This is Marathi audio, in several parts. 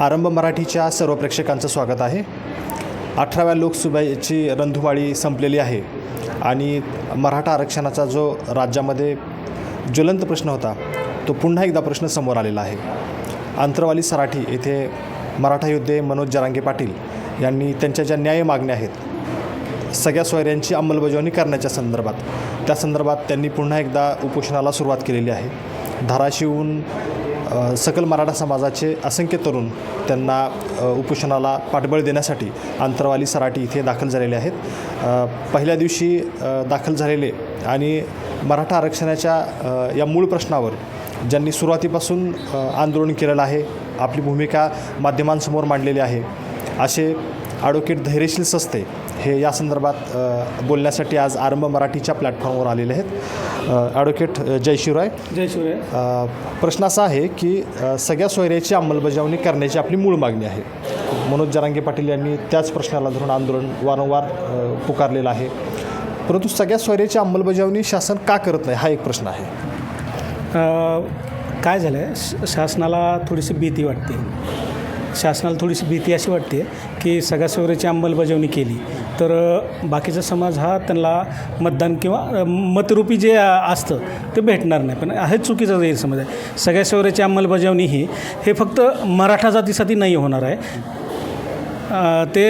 आरंभ मराठीच्या सर्व प्रेक्षकांचं स्वागत आहे. अठराव्या लोकसभेची रंधुवाळी संपलेली आहे आणि मराठा आरक्षणाचा जो राज्यामध्ये ज्वलंत प्रश्न होता तो पुन्हा एकदा प्रश्न समोर आलेला आहे. अंतरवाली सराठी येथे मराठा योद्धे मनोज जरांगे पाटील यांनी त्यांच्या ज्या न्याय मागण्या आहेत सगळ्या सोयऱ्यांची अंमलबजावणी करण्याच्या संदर्भात त्या संदर्भात त्यांनी पुन्हा एकदा उपोषणाला सुरुवात केलेली आहे. धाराशिवहून सकल मराठा समाजाचे असंख्य तरुण त्यांना उपोषणाला पाठबळ देण्यासाठी अंतरवाली सराटी इथे दाखल झालेले आहेत. पहिल्या दिवशी दाखल झालेले आणि मराठा आरक्षणाच्या या मूळ प्रश्नावर ज्यांनी सुरुवातीपासून आंदोलन केलेलं आहे आपली भूमिका माध्यमांसमोर मांडलेली आहे असे ॲडव्होकेट धैर्यशील सस्ते हे या संदर्भात बोलण्यासाठी आज आरंभ मराठीच्या प्लॅटफॉर्मवर आलेले आहेत. ॲडव्होकेट अ, जय शिवराय. जय शिवराय. अ, प्रश्न असा आहे की सगळ्या सोयऱ्याची अंमलबजावणी करण्याची आपली मूळ मागणी आहे. मनोज जरांगे पाटील यांनी त्याच प्रश्नाला धरून आंदोलन वारंवार पुकारलेलं आहे. परंतु सगळ्या सोयऱ्याची अंमलबजावणी शासन का करत नाही हा एक प्रश्न आहे. काय झालं आहे शासनाला थोडीशी भीती वाटते. शासनाला थोडीशी भीती अशी वाटते की सगळ्या सोयरीची अंमलबजावणी केली तर बाकीचा समाज हा त्यांना मतदान किंवा मतरूपी जे असतं ते भेटणार नाही. पण हे चुकीचा गैरसमज आहे. सगळ्या सोयऱ्याची अंमलबजावणी ही हे फक्त मराठा जातीसाठी नाही होणार आहे. ते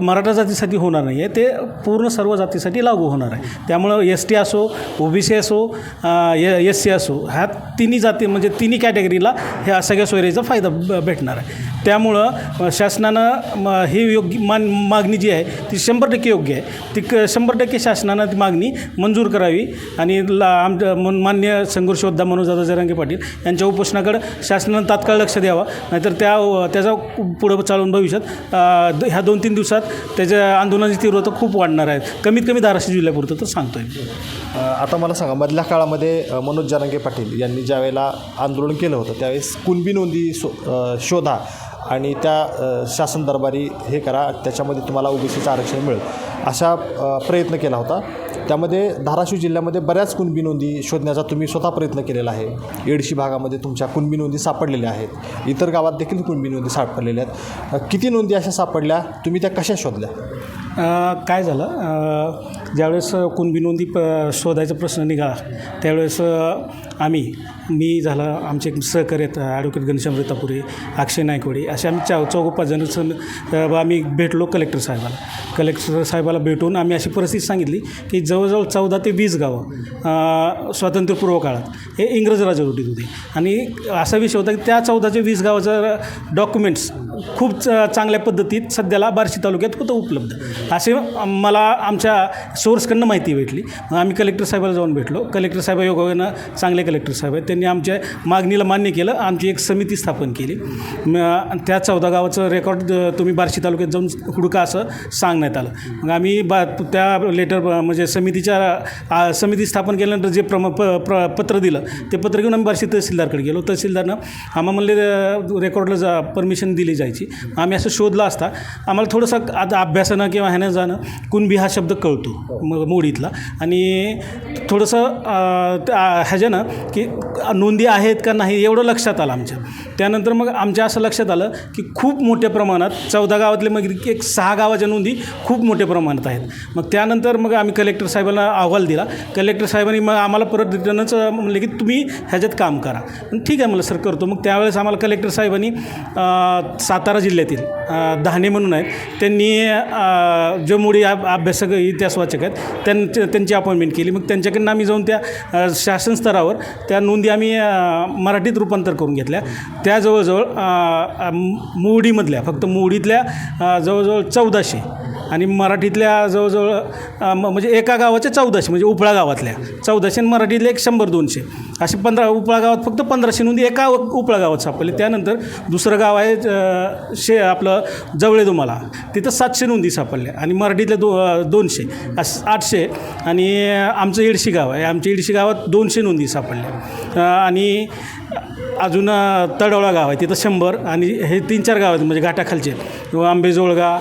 मराठा जातीसाठी होणार नाही आहे ते पूर्ण सर्व जातीसाठी लागू होणार आहे. त्यामुळं एस टी असो ओ बी सी असो एस सी असो ह्या तिन्ही जाती म्हणजे तिन्ही कॅटेगरीला ह्या सगळ्या सोयरीचा फायदा भेटणार आहे. त्यामुळं शासनानं म ही योग्य मान मागणी जी आहे ती शंभर टक्के योग्य आहे. ती क शंभर टक्के शासनानं ती मागणी मंजूर करावी आणि ला आम मन- मान्य संघर्ष मनोजादा मनोजदादा जरांगे पाटील यांच्या उपोषणाकडं शासनानं तात्काळ लक्ष द्यावा. नाहीतर त्या त्याचा पुढं चालून भविष्यात ह्या दोन तीन दिवसात त्याच्या आंदोलनाची तीव्रता खूप वाढणार आहे कमीत कमी धाराशिव जिल्ह्यापुरतं तर सांगतोय मी. आता मला सांगा मधल्या काळामध्ये मनोज जनांगे पाटील यांनी ज्यावेळेला आंदोलन केलं होतं त्यावेळेस कुणबी नोंदी शो शोधा आणि त्या शासन दरबारी हे करा त्याच्यामध्ये तुम्हाला ओबीसीचं आरक्षण मिळेल अशा प्रयत्न केला होता त्यामध्ये धाराशिव जिल्ह्यामध्ये बऱ्याच कुणबी नोंदी शोधण्याचा तुम्ही स्वतः प्रयत्न केलेला आहे. एडशी भागामध्ये तुमच्या कुणबी नोंदी सापडलेल्या आहेत. इतर गावात देखील कुणबी नोंदी सापडलेल्या आहेत. किती नोंदी अशा सापडल्या? तुम्ही त्या कशा शोधल्या? काय झालं? ज्यावेळेस कुणबी नोंदी प शोधायचा प्रश्न निघाला त्यावेळेस आम्ही मी झाला आमचे सहकार्य ॲडव्होकेट घनश्याम रेतापुरे अक्षय नायकवडे असे आम्ही चौ चौघ पाच जण आम्ही भेटलो कलेक्टर साहेबाला. कलेक्टर साहेबाला भेटून आम्ही अशी परिस्थिती सांगितली की जवळजवळ चौदा ते वीस गावं स्वातंत्र्यपूर्व काळात हे इंग्रज राजवटीत होते. आणि असा विषय होता की त्या चौदाचे वीस गावाचं डॉक्युमेंट्स खूप च चांगल्या पद्धतीत सध्याला बार्शी तालुक्यात होतं उपलब्ध. असे मला आमच्या सोर्सकडनं माहिती भेटली. आम्ही कलेक्टर साहेबाला जाऊन भेटलो. कलेक्टर साहेब योगानं चांगले कलेक्टर साहेब आहेत. त्यांनी आमच्या मागणीला मान्य केलं. आमची एक समिती स्थापन केली. त्या चौदा गावाचं रेकॉर्ड तुम्ही बार्शी तालुक्यात जाऊन हुडका असं सांगण्यात आलं. मग आम्ही बा त्या लेटर म्हणजे समितीच्या समिती स्थापन केल्यानंतर जे प्रम प प्र पत्र दिलं ते पत्र घेऊन आम्ही बार्शी तहसीलदारकडे गेलो. तहसीलदारनं आम्हाला म्हणले रेकॉर्डला जा परमिशन दिली जायची. आम्ही असं शोधलं असता आम्हाला थोडंसं आता अभ्यासानं किंवा ह्यानं जाणं कुणबी हा शब्द कळतो मग मोडीतला. आणि थोडंसं त्या- ह्याच्यानं की नोंदी आहेत का नाही एवढं लक्षात आलं आमच्या. त्यानंतर मग आमच्या असं लक्षात आलं की खूप मोठ्या प्रमाणात चौदा गावातले मग एक सहा गावाच्या नोंदी खूप मोठ्या प्रमाणात आहेत. मग त्यानंतर मग आम्ही कलेक्टर साहेबांना अहवाल दिला. कलेक्टर साहेबांनी मग आम्हाला परत रिटर्नच म्हणले की तुम्ही ह्याच्यात काम करा. पण ठीक आहे मला सर करतो. मग त्यावेळेस आम्हाला कलेक्टर साहेबांनी सातारा जिल्ह्यातील दहाणे धाणे म्हणून आहेत त्यांनी अ, जो अभ्यासक इतिहास वाचक आहेत त्यांच्या त्यांची अपॉइंटमेंट केली. मग त्यांच्याकडनं आम्ही जाऊन त्या शासन स्तरावर त्या नोंदी आम्ही मराठीत रूपांतर करून घेतल्या. त्या जवळजवळ अ, मोडीमधल्या फक्त मोडीतल्या जवळजवळ चौदाशे आणि मराठीतल्या जवळजवळ म- म्हणजे एका गावाच्या चौदाशे म्हणजे उपळा गावातल्या. चौदाशे आणि मराठीतले एक शंभर दोनशे. असे पंधरा उपळा गावात फक्त पंधराशे नोंदी एका उपळा गावात सापडले. त्यानंतर दुसरं गाव आहे शे आपलं जवळे तुम्हाला तिथं सातशे नोंदी सापडल्या आणि मराठीतले दो दोनशे अस आठशे आणि आमचं इडशी गाव आहे. आमच्या इडशी गावात दोनशे नोंदी सापडल्या. आणि अजून तडवळा गाव आहे तिथं शंभर आणि हे तीन चार गाव आहेत म्हणजे घाटाखालचे. किंवा आंबेजोळगा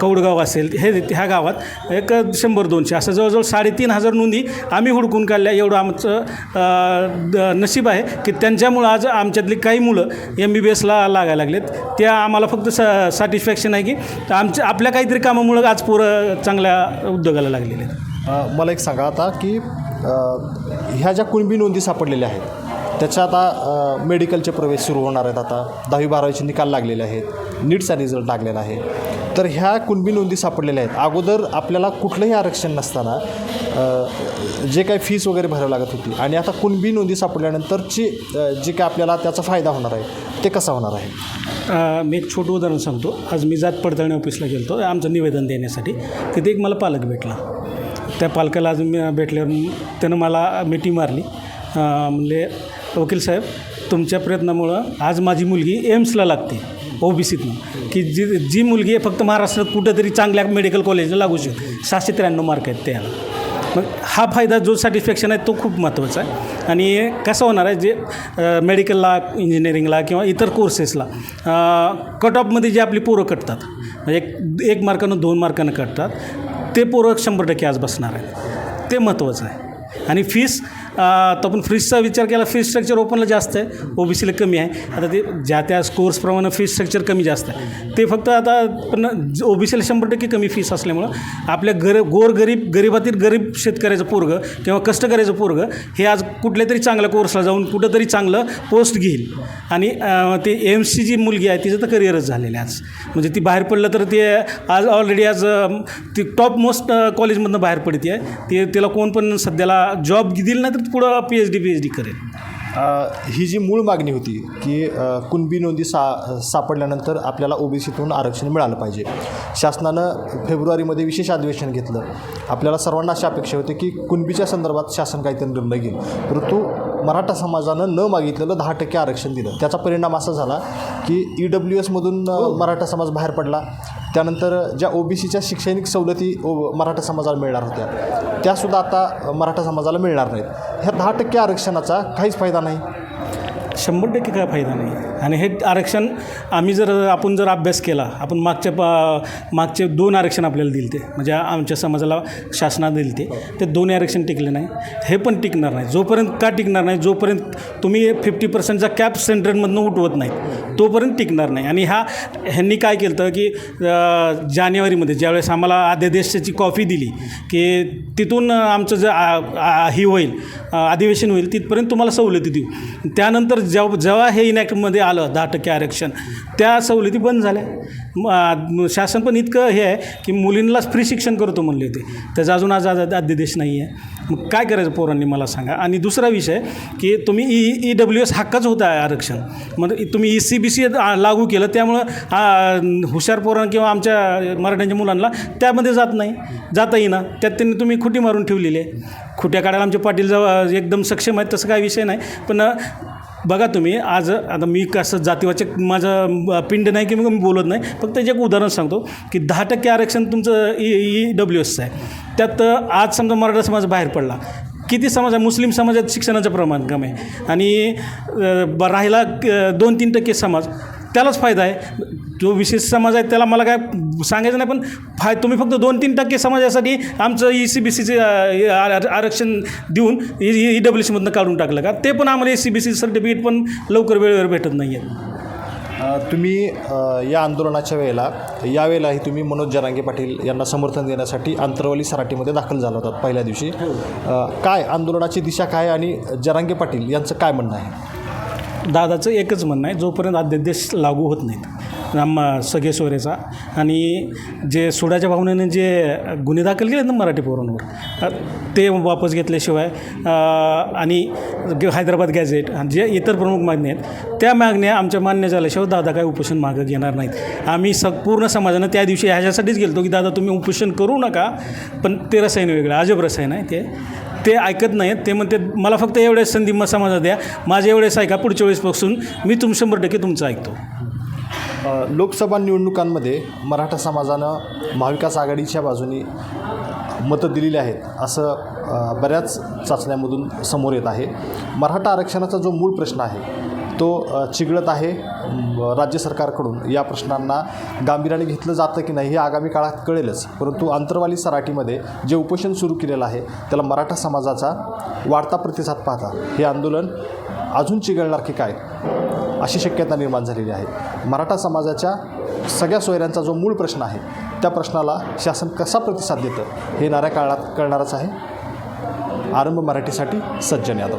कौडगाव असेल हे ह्या गावात एक शंभर दोनशे असं जवळजवळ साडेतीन हजार नोंदी आम्ही हुडकून काढल्या. एवढं आमचं द- नशीब आहे की त्यांच्यामुळं आज आमच्यातली काही मुलं एम बी बी एसला लागायला लागलेत. त्या आम्हाला फक्त स सॅटिस्फॅक्शन आहे की आमच्या आपल्या काहीतरी कामामुळं आज पोरं चांगल्या उद्योगाला लागलेले आहेत. मला एक सांगा आता की ह्या ज्या कुणबी नोंदी सापडलेल्या आहेत त्याच्या आता मेडिकलचे प्रवेश सुरू होणार आहेत आता. दहावी बारावीचे निकाल लागलेले आहेत. नीटचा रिझल्ट लागलेला आहे. तर ह्या कुणबी नोंदी सापडलेल्या आहेत. अगोदर आपल्याला कुठलंही आरक्षण नसताना जे काही फीस वगैरे भरावी लागत होती आणि आता कुणबी नोंदी सापडल्यानंतरची जे काय आपल्याला त्याचा फायदा होणार आहे ते कसा होणार आहे? मी एक छोटं उदाहरण सांगतो. आज मी जात पडताळणी ऑफिसला गेलो होतो आमचं निवेदन देण्यासाठी. तिथे एक मला पालक भेटला. त्या पालकाला आज मी भेटल्यावर त्यानं मला मिठी मारली. म्हणजे वकील साहेब तुमच्या प्रयत्नामुळं आज माझी मुलगी एम्सला लागते ओ बी सीतनं की जी जी मुलगी आहे फक्त महाराष्ट्रात कुठंतरी चांगल्या मेडिकल कॉलेजला लागू शकते. सहाशे त्र्याण्णव मार्क आहेत त्याला. मग हा फायदा जो सॅटिस्फॅक्शन आहे तो खूप महत्त्वाचा आहे. आणि कसं होणार आहे जे मेडिकलला इंजिनिअरिंगला किंवा इतर कोर्सेसला कट ऑफमध्ये जे आपली पोरं कटतात म्हणजे एक एक मार्कानं दोन मार्कानं कटतात ते पोरं शंभर टक्के आज बसणार आहेत. ते महत्त्वाचं आहे. आणि फीस तो आपण फीसचा विचार केला फी स्ट्रक्चर ओपनला जास्त आहे ओ बी सीला कमी आहे. आता ते ज्या त्या कोर्सप्रमाणे फी स्ट्रक्चर कमी जास्त आहे. ते फक्त आता पण ओ बी सीला शंभर टक्के कमी फीस असल्यामुळं आपल्या गर गोर गरीब गरिबातील गरीब शेतकऱ्याचं पोरगं किंवा कष्टकऱ्याचं पोरगं हे आज कुठल्या तरी चांगल्या कोर्सला जाऊन कुठंतरी चांगलं पोस्ट घेईल. आणि ते एम सी जी मुलगी आहे तिचं तर करिअरच झालेलं आहे आज. म्हणजे ती बाहेर पडलं तर ते आज ऑलरेडी आज ती टॉप मोस्ट कॉलेजमधनं बाहेर पडते आहे ते तिला कोण पण सध्याला जॉब दिली नाही तर पुढं P H D P H D करेल? ही जी मूळ मागणी होती की कुणबी नोंदी सा सापडल्यानंतर आपल्याला ओबीसीतून आरक्षण मिळालं पाहिजे. शासनानं फेब्रुवारीमध्ये विशेष अधिवेशन घेतलं. आपल्याला सर्वांना अशी अपेक्षा होती की कुणबीच्या संदर्भात शासन काहीतरी निर्णय घेईल. परंतु मराठा समाजानं न मागितलेलं दहा टक्के आरक्षण दिलं. त्याचा परिणाम असा झाला की ई डब्ल्यू एसमधून मराठा समाज बाहेर पडला. त्यानंतर ज्या ओबीसीच्या शैक्षणिक सवलती ओ मराठा समाजाला मिळणार होत्या त्यासुद्धा आता मराठा समाजाला मिळणार नाहीत. ह्या दहा टक्के आरक्षणाचा काहीच फायदा नाही. शंभर टक्के काय फायदा नाही. आणि हे आरक्षण आम्ही जर आपण जर अभ्यास केला आपण मागच्या प मागचे दोन आरक्षण आपल्याला दिले ते म्हणजे आमच्या समाजाला शासनात दिले ते ते दोन्ही आरक्षण टिकले नाही. हे पण टिकणार नाही. जोपर्यंत का टिकणार नाही? जोपर्यंत तुम्ही फिफ्टी पर्सेंटचा कॅप सेंटरमधनं उठवत नाही तोपर्यंत टिकणार नाही. आणि हा ह्यांनी काय केलं होतं की जानेवारीमध्ये ज्यावेळेस आम्हाला अध्यादेशाची कॉफी दिली की तिथून आमचं जे ही होईल अधिवेशन होईल तिथपर्यंत तुम्हाला सवलती देऊ. त्यानंतर जेव्हा जेव्हा हे इनॅक्टमध्ये आलं दहा टक्के आरक्षण त्या सवलती बंद झाल्या. म- शासन पण इतकं हे आहे की मुलींनाच फ्री शिक्षण करतो म्हणले होते. त्याचा अजून आज आज अध्यादेश नाही आहे मग काय करायचं पोरांनी मला सांगा? आणि दुसरा विषय की तुम्ही ई ई डब्ल्यू एस हक्काच होता आहे आरक्षण. मग तुम्ही ई सी बी सी लागू केलं त्यामुळं हुशार पोरांना किंवा आमच्या मराठ्यांच्या मुलांना त्यामध्ये जात नाही. जाता येईना. त्यात त्यांनी तुम्ही खुटी मारून ठेवलेली आहे. खुट्या काढायला आमचे पाटील जवळ एकदम सक्षम आहेत तसं काय विषय नाही. पण बघा तुम्ही आज आता मी कसं जातीवाचक माझं पिंड नाही की मग मी बोलत नाही फक्त एक उदाहरण सांगतो की दहा टक्के आरक्षण तुमचं ई ई डब्ल्यू एसचं आहे. त्यात आज समजा मराठा समाज बाहेर पडला किती समाज आहे? मुस्लिम समाजात शिक्षणाचं प्रमाण कमी आहे. आणि ब राहिला दोन तीन टक्के समाज. त्यालाच फायदा आहे. जो विशेष समाज आहे त्याला मला काय सांगायचं नाही पण फाय तुम्ही फक्त दोन तीन टक्के समाजासाठी आमचं ई सी बी सीचे आरक्षण देऊन ई ई डब्ल्यू सीमधनं काढून टाकलं का? ते पण आम्हाला A C B C certificate पण लवकर वेळेवर भेटत नाही आहे तुम्ही या आंदोलनाच्या वेळेला यावेळेलाही तुम्ही मनोज जरांगे पाटील यांना समर्थन देण्यासाठी आंतरवली सराटीमध्ये दाखल झाला होता पहिल्या दिवशी. अ, काय आंदोलनाची दिशा काय आणि जरांगे पाटील यांचं काय म्हणणं आहे? दादाचं एकच म्हणणं आहे जोपर्यंत अध्यादेश लागू होत नाहीत राम सगळे सोयरेचा. आणि जे सुडाच्या भावनेने जे गुन्हे दाखल केले ना मराठी पोरांवर ते वापस घेतल्याशिवाय आणि हैदराबाद गॅझेट आणि जे इतर प्रमुख मागण्या आहेत त्या मागण्या आमच्या मान्य झाल्याशिवाय दादा काय उपोषण मागं घेणार नाहीत. आम्ही स पूर्ण समाजानं त्या दिवशी ह्याच्यासाठीच गेलतो की दादा तुम्ही उपोषण करू नका पण ते रसायन वेगळं अजब रसायन आहे ते. ते ऐकत नाहीत. ते म्हणते मला फक्त एवढ्या संधी मग समाजात द्या. माझे एवढेच ऐका पुढच्या वेळेसपासून मी तुम शंभर टक्के तुमचं ऐकतो. लोकसभा निवडणुकांमध्ये मराठा समाजानं महाविकास आघाडीच्या बाजूनी मतं दिलेली आहेत असं बऱ्याच चाचण्यामधून समोर येत आहे. मराठा आरक्षणाचा जो मूळ प्रश्न आहे तो चिघळत आहे राज्य सरकारकडून. या प्रश्नांना गांभीर्याने घेतलं जातं की नाही हे आगामी काळात कळेलच. परंतु अंतरवाली सराटीमध्ये जे उपोषण सुरू केलेलं आहे त्याला मराठा समाजाचा वाढता प्रतिसाद पाहता. हे आंदोलन अजून चिघळणार की काय अशी शक्यता निर्माण झालेली आहे. मराठा समाजाच्या सगळ्या सोयऱ्यांचा जो मूळ प्रश्न आहे त्या प्रश्नाला शासन कसा प्रतिसाद देतं हे येणाऱ्या काळात कळणारच आहे. आरंभ मराठीसाठी सज्जन यादव.